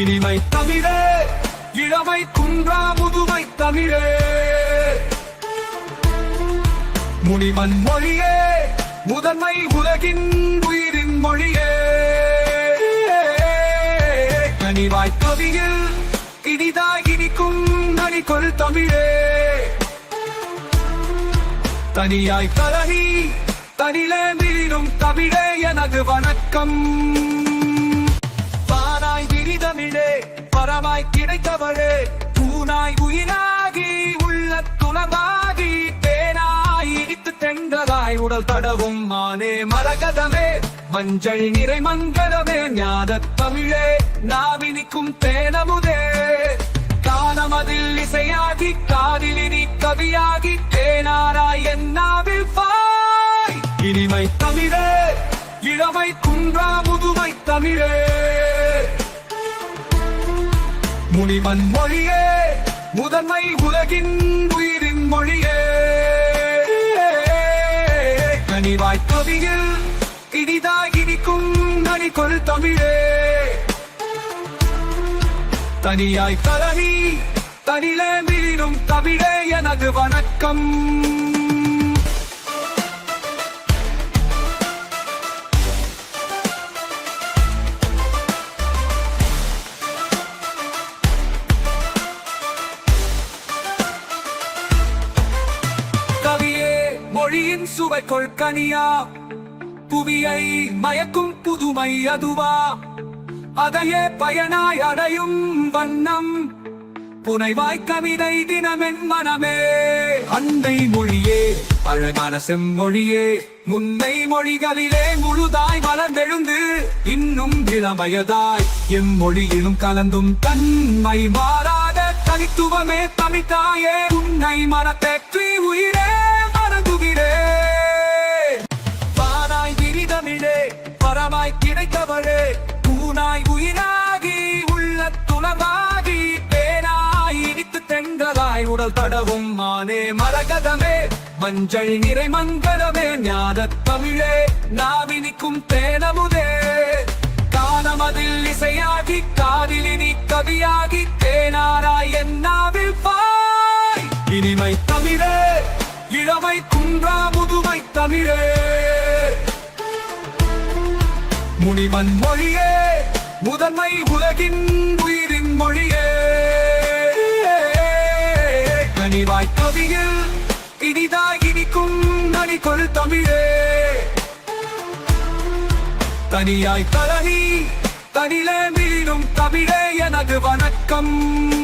இனிமை தமிழே இளமை குன்றா முதுமை தமிழே முனிவன் மொழியே முதன்மை உலகின் உயிரின் மொழியே. கனிவாய் கவியில் இனிதாய் இனிக்கும் நனிகொள் தமிழே தனியாய் கலகி தனிலே மீறும் தமிழே எனது வணக்கம். தமிழே விரிதமிழே பரமாய் கிடைத்தவளே பூனாய் உயிராகி உள்ள துணவாகி தேனாய் இடித்து தெங்கலாய் உடல் தடவும் மானே மரகதமே மஞ்சள் நிறை மங்களமே ஞான தமிழே நாவினிக்கும் தேனமுதே. காணமதில் இசையாகி காதிலினி கவியாகி தேனாராய் என்னாவில் பாய். இனிமை தமிழே இளமை குன்றா முதுமை தமிழே. முனிவன் மொழியே முதன்மை உலகின் உயிரின் மொழியே. கனிவாய் கவியில் இனிதாய் இனிக்கும் நனிகொள் தமிழே. தனியாய் கலனி தனிலே மீறும் தமிழே எனது வணக்கம். மொழியின் சுவை கொள்கனியா புவியை மயக்கும் புதுமை அதுவா? அதையே பயனாய் அடையும் வண்ணம். புனைவாய் கவிதை தினமென் மனமே. அண்டை மொழியே அழகான செம்மொழியே. முன்னை மொழிகளிலே முழுதாய் வளர்ந்தெழுந்து இன்னும் இளமயதாய் எம்மொழியிலும் கலந்தும் தன்மை மாறாத தனித்துவமே தமிழ்தாயே உன்னை மனத்தேற்றி வரமாய் பரமாய் கிடைத்தவளே பூனாய் உயிராகி உள்ள துணவாகி பேனாய் இடித்து தெங்கலாய் உடல் தடவும் மானே மரகதமே மஞ்சள் நிறை மங்களமே ஞான தமிழே நாவினிக்கும் தேனமுதே. காணமதில் இசையாகி காதிலினி கவியாகி தேனாராய் என்னாவில் பாய். இனிமை தமிழே இளமை குன்றா முதுமை தமிழே. முனிவன் மொழியே முதன்மை உலகின் உயிரின் மொழியே. கனிவாய் கவியில் இனிதாய் இனிக்கும் நனிகொள் தமிழே. தனியாய் கலனி தனிலே மீளும் தமிழே எனது வணக்கம்.